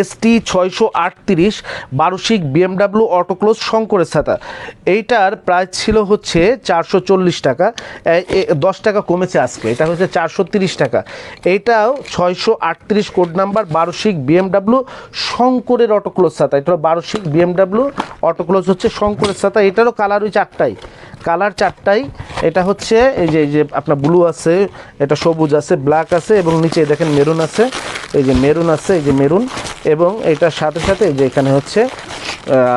S T ছয়শো আটত্রিশ বারোশিক BMW auto close শঙ্করের ছাতা। এইটার প্রাইস ছিল হচ্ছে চারশো চল্লিশ টাকা। দশ টাকা কমেছে আজকে। এটা হচ্ছে চারশো তিরিশ টাকা। এইটাও ছয়শো আটত্রিশ কোড নাম্বার বারোশিক বিএমডাব্লিউ শঙ্করের অটোক্লোজ ছাতা। এটা বারোশিক বিএমডাব্লিউ অটোক্লোজ হচ্ছে শঙ্করের ছাতা। এটারও কালার ওই চারটাই। কালার চারটাই। এটা হচ্ছে এই যে এই যে আপনার ব্লু আছে, এটা সবুজ আছে, ব্ল্যাক আছে এবং নিচে দেখেন মেরুন আছে। এই যে মেরুন আছে, এই যে মেরুন। এবং এটার সাথে সাথে যে এখানে হচ্ছে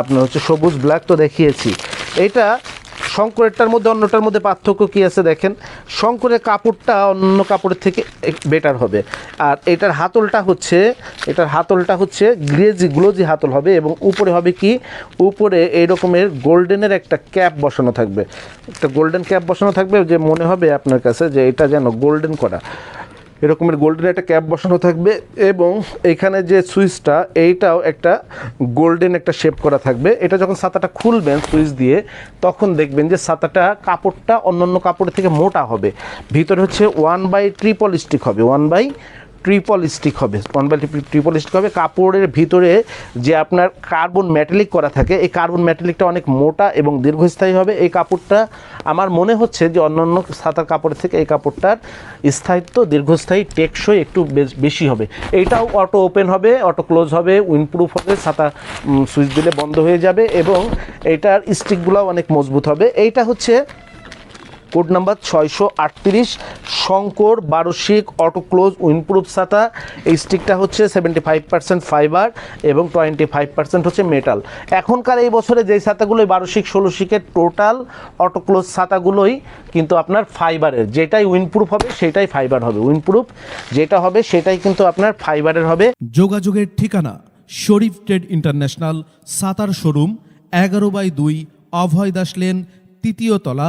আপনার হচ্ছে সবুজ ব্ল্যাক তো দেখিয়েছি। এইটা শঙ্করেরটার মধ্যে, অন্যটার মধ্যে পার্থক্য কী আছে দেখেন? শঙ্করের কাপড়টা অন্য কাপড়ের থেকে বেটার হবে। আর এটার হাতলটা হচ্ছে, এটার হাতলটা হচ্ছে গ্লেজি গ্লোজি হাতল হবে এবং উপরে হবে কি? উপরে এই রকমের গোল্ডেনের একটা ক্যাপ বসানো থাকবে। একটা গোল্ডেন ক্যাপ বসানো থাকবে যে মনে হবে আপনার কাছে যে এটা যেন গোল্ডেন করা। এরকমের গোল্ডেন একটা ক্যাপ বসানো থাকবে এবং এখানে যে সুইচটা, এইটাও একটা গোল্ডেন একটা শেপ করা থাকবে। এটা যখন ছাতাটা খুলবেন সুইচ দিয়ে, তখন দেখবেন যে ছাতাটা, কাপড়টা অন্যান্য কাপড়ের থেকে মোটা হবে। ভিতরে হচ্ছে ওয়ান বাই ট্রিপল স্টিক হবে ওয়ান বাই ট্রিপল স্টিক হবে ওয়ান বাই ট্রিপল স্টিক হবে। কাপড়ের ভিতরে যে আপনার কার্বন ম্যাটেলিক করা থাকে, এই কার্বন ম্যাটেলিকটা অনেক মোটা এবং দীর্ঘস্থায়ী হবে। এই কাপড়টা আমার মনে হচ্ছে যে অন্যান্য ছাতার কাপড়ের থেকে এই কাপড়টার স্থায়িত্ব দীর্ঘস্থায়ী টেকসই একটু বেশ- হবে। এইটাও অটো ওপেন হবে অটো ক্লোজ হবে উইন্ডপ্রুফ হবে ছাতা সুইচ দিলে বন্ধ হয়ে যাবে এবং এইটার স্টিকগুলোও অনেক মজবুত হবে। এইটা হচ্ছে কোড নাম্বার ছয়শো আটত্রিশ, শঙ্কর, বারোশিক, অটো ক্লোজ, উইনপ্রুফ ছাতা। এই স্টিকটা হচ্ছে সেভেন্টি ফাইভ পার্সেন্ট ফাইবার এবং টোয়েন্টি ফাইভ পার্সেন্ট হচ্ছে মেটাল এখনকার এই বছরে যেই ছাতাগুলোই বারোশিক, ষোলোশিকের টোটাল অটো ক্লোজ ছাতাগুলোই কিন্তু আপনার ফাইবারের যেটাই উইনপ্রুফ হবে, সেটাই ফাইবার হবে। উইনপ্রুফ যেটা হবে, সেটাই কিন্তু আপনার ফাইবারের হবে। যোগাযোগের ঠিকানা Sharif trade international, Sattar showroom, এগারো বাই দুই, অভয় দাস লেন, তৃতীয় তলা